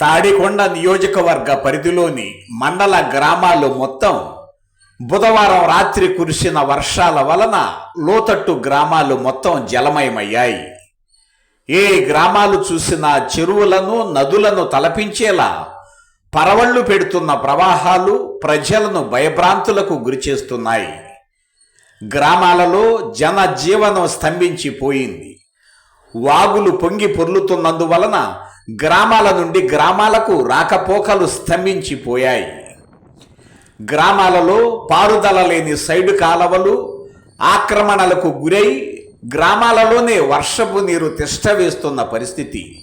తాడికొండ నియోజకవర్గ పరిధిలోని మండల గ్రామాలు మొత్తం బుధవారం రాత్రి కురిసిన వర్షాల వలన లోతట్టు గ్రామాలు మొత్తం జలమయమయ్యాయి. ఏ గ్రామాలు చూసినా చెరువులను నదులను తలపించేలా పరవళ్ళు పెడుతున్న ప్రవాహాలు ప్రజలను భయభ్రాంతులకు గురిచేస్తున్నాయి గ్రామాలలో జనజీవనం స్తంభించిపోయింది. వాగులు పొంగి పొర్లుతున్నందువలన గ్రామాల నుండి గ్రామాలకు రాకపోకలు స్తంభించిపోయాయి. గ్రామాలలో పారుదల లేని సైడు కాలవలు ఆక్రమణలకు గురై గ్రామాలలోనే వర్షపు నీరు తిష్టవేస్తున్న పరిస్థితి.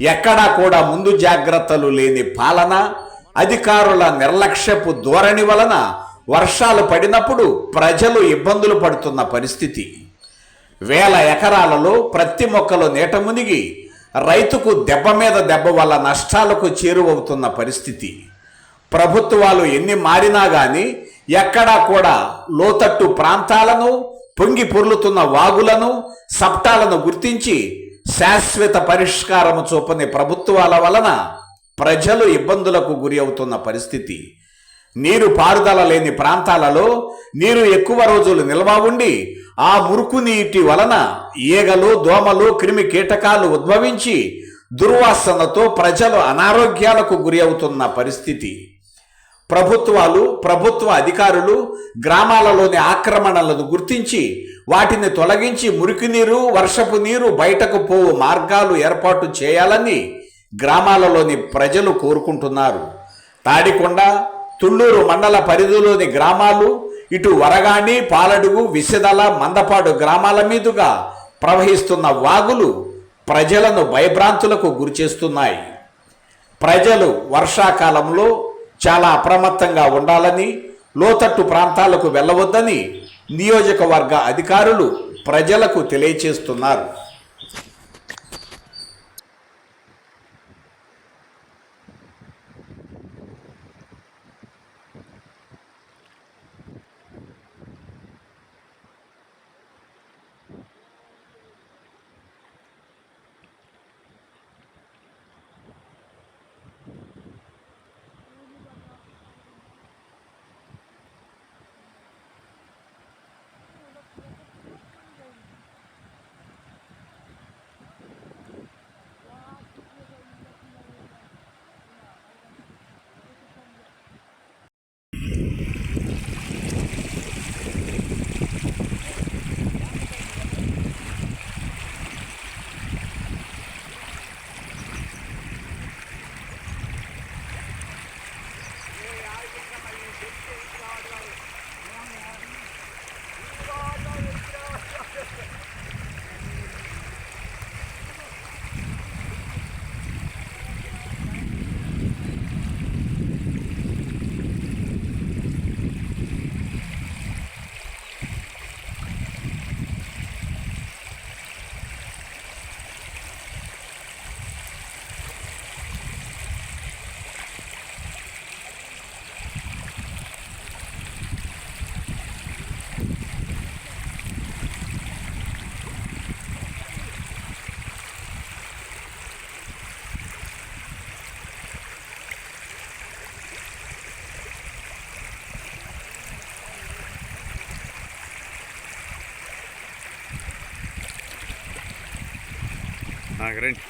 ఎక్కడా కూడా ముందు జాగ్రత్తలు లేని పాలన అధికారుల నిర్లక్ష్యపు ధోరణి వలన వర్షాలు పడినప్పుడు ప్రజలు ఇబ్బందులు పడుతున్న పరిస్థితి. వేల ఎకరాలలో ప్రతి మొక్కలు నీట మునిగి రైతుకు దెబ్బ మీద దెబ్బ వల్ల నష్టాలకు చేరువవుతున్న పరిస్థితి. ప్రభుత్వాలు ఎన్ని మారినా కానీ ఎక్కడా కూడా లోతట్టు ప్రాంతాలను పొంగి పొర్లుతున్న వాగులను సప్టాలను గుర్తించి శాశ్వత పరిష్కారము చూపని ప్రభుత్వాల వలన ప్రజలు ఇబ్బందులకు గురి అవుతున్న పరిస్థితి. నీరు పారుదల లేని ప్రాంతాలలో నీరు ఎక్కువ రోజులు నిల్వ ఉండి ఆ మురుకు నీటి వలన ఈగలు దోమలు క్రిమి కీటకాలు ఉద్భవించి దుర్వాసనతో ప్రజలు అనారోగ్యాలకు గురి అవుతున్న పరిస్థితి. ప్రభుత్వాలు ప్రభుత్వ అధికారులు గ్రామాలలోని ఆక్రమణలను గుర్తించి వాటిని తొలగించి మురికి నీరు వర్షపు నీరు బయటకు పోవు మార్గాలు ఏర్పాటు చేయాలని గ్రామాలలోని ప్రజలు కోరుకుంటున్నారు. తాడికొండ తుళ్ళూరు మండల పరిధిలోని గ్రామాలు ఇటు వరగాణి పాలడుగు విసిదల మందపాడు గ్రామాల మీదుగా ప్రవహిస్తున్న వాగులు ప్రజలను భయభ్రాంతులకు గురిచేస్తున్నాయి ప్రజలు వర్షాకాలంలో చాలా అప్రమత్తంగా ఉండాలని లోతట్టు ప్రాంతాలకు వెళ్ళవద్దని నియోజకవర్గ అధికారులు ప్రజలకు తెలియచేస్తున్నారు. ಹಾಂ ರೇಟ್